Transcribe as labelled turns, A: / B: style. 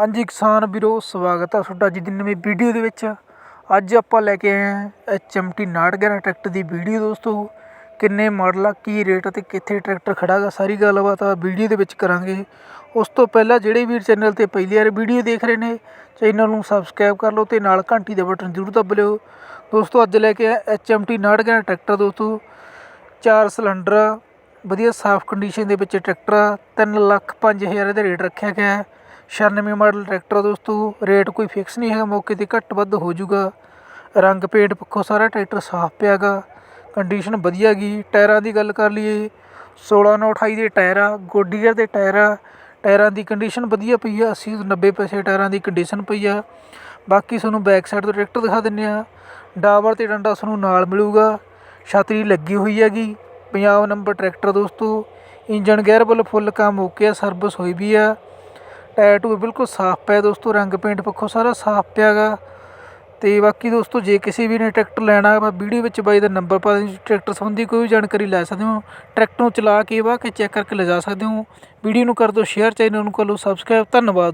A: ਹਾਂਜੀ ਕਿਸਾਨ ਵੀਰੋ, ਸਵਾਗਤ ਹੈ ਤੁਹਾਡਾ ਅੱਜ ਦੀ ਨਵੀਂ ਵੀਡੀਓ ਦੇ ਵਿੱਚ। ਅੱਜ ਆਪਾਂ ਲੈ ਕੇ ਆਏ ਹਾਂ ਐਚਐਮਟੀ 911 ਟਰੈਕਟਰ ਦੀ ਵੀਡੀਓ ਦੋਸਤੋ। ਕਿੰਨੇ ਮਾਡਲ ਆ, ਕੀ ਰੇਟ ਅਤੇ ਕਿੱਥੇ ਟਰੈਕਟਰ ਖੜਾ ਗਾ ਸਾਰੀ ਗੱਲਬਾਤ ਆ ਵੀਡੀਓ ਦੇ ਵਿੱਚ ਕਰਾਂਗੇ। ਉਸ ਤੋਂ ਪਹਿਲਾਂ ਜਿਹੜੇ ਵੀਰ ਚੈਨਲ ਤੇ ਪਹਿਲੀ ਵਾਰ ਵੀਡੀਓ ਦੇਖ ਰਹੇ ਨੇ, ਚੈਨਲ ਨੂੰ ਸਬਸਕ੍ਰਾਈਬ ਕਰ ਲਓ ਤੇ ਨਾਲ ਘੰਟੀ ਦਾ ਬਟਨ ਜ਼ਰੂਰ ਦਬ ਲਿਓ। ਦੋਸਤੋ, ਅੱਜ ਲੈ ਕੇ ਆਏ ਐਚਐਮਟੀ 911 ਟਰੈਕਟਰ ਦੋਸਤੋ। ਚਾਰ ਸਿਲੰਡਰ ਵਧੀਆ ਸਾਫ਼ ਕੰਡੀਸ਼ਨ ਦੇ ਵਿੱਚ ਟਰੈਕਟਰ ਆ, ਤਿੰਨ ਲੱਖ ਪੰਜ ਹਜ਼ਾਰ ਇਹਦਾ ਰੇਟ ਰੱਖਿਆ ਗਿਆ ਹੈ। 96 ਮਾਡਲ ਟਰੈਕਟਰ ਆ ਦੋਸਤੋ, ਰੇਟ ਕੋਈ ਫਿਕਸ ਨਹੀਂ ਹੈਗਾ, ਮੌਕੇ ਤੇ ਘੱਟ ਵੱਧ ਹੋ ਜਾਊਗਾ। ਰੰਗ ਪੇਂਟ ਪੱਖੋਂ ਸਾਰਾ ਟਰੈਕਟਰ ਸਾਫ਼ ਪਿਆ ਗਾ ਕੰਡੀਸ਼ਨ ਵਧੀਆ ਗੀ ਟਾਇਰਾਂ ਦੀ ਗੱਲ ਕਰ ਲਈਏ 16 ਨੌ 28 ਦੇ ਟਾਇਰ ਆ ਗੋਡੀਅਰ ਦੇ ਟਾਇਰ ਆ, ਟਾਇਰਾਂ ਦੀ ਕੰਡੀਸ਼ਨ ਵਧੀਆ ਪਈ ਆ 80 ਤੋਂ 90 ਪੈਸੇ ਟਾਇਰਾਂ ਦੀ ਕੰਡੀਸ਼ਨ ਪਈ ਆ। ਬਾਕੀ ਤੁਹਾਨੂੰ ਬੈਕ ਸਾਈਡ ਤੋਂ ਟਰੈਕਟਰ ਦਿਖਾ ਦਿੰਨੇ ਆ ਡਾਵਰ ਤੇ ਡੰਡਾ ਤੁਹਾਨੂੰ ਨਾਲ ਮਿਲੂਗਾ ਛਤਰੀ ਲੱਗੀ ਹੋਈ ਹੈਗੀ ਪੰਜਾਬ ਨੰਬਰ ਟਰੈਕਟਰ ਦੋਸਤੋ। ਇੰਜਨ ਗੇਅਰ ਵੱਲ ਫੁੱਲ ਕੰਮ ਓਕੇ ਆ ਸਰਵਿਸ ਹੋਈ ਵੀ ਆ। ਟਾਇਰ ਟੂ ਬਿਲਕੁਲ ਸਾਫ਼ ਪਿਆ ਦੋਸਤੋ, ਰੰਗ ਪੇਂਟ ਪੱਖੋਂ ਸਾਰਾ ਸਾਫ਼ ਪਿਆ ਗਾ ਅਤੇ ਬਾਕੀ ਦੋਸਤੋ, ਜੇ ਕਿਸੇ ਵੀ ਨੇ ਟਰੈਕਟਰ ਲੈਣਾ ਮੈਂ ਵੀਡੀਓ ਵਿੱਚ ਬਾਈ ਦਾ ਨੰਬਰ ਪਾ ਦਿੰਦੀ ਟਰੈਕਟਰ ਸੰਬੰਧੀ ਕੋਈ ਵੀ ਜਾਣਕਾਰੀ ਲੈ ਸਕਦੇ ਹੋ। ਟਰੈਕਟਰ ਨੂੰ ਚਲਾ ਕੇ ਵਾਹ ਕੇ ਚੈੱਕ ਕਰਕੇ ਲਿਜਾ ਸਕਦੇ ਹੋ। ਵੀਡੀਓ ਨੂੰ ਕਰ ਦਿਓ ਸ਼ੇਅਰ ਚੈਨਲ ਨੂੰ ਕਰ ਲਓ ਸਬਸਕ੍ਰਾਈਬ ਧੰਨਵਾਦ।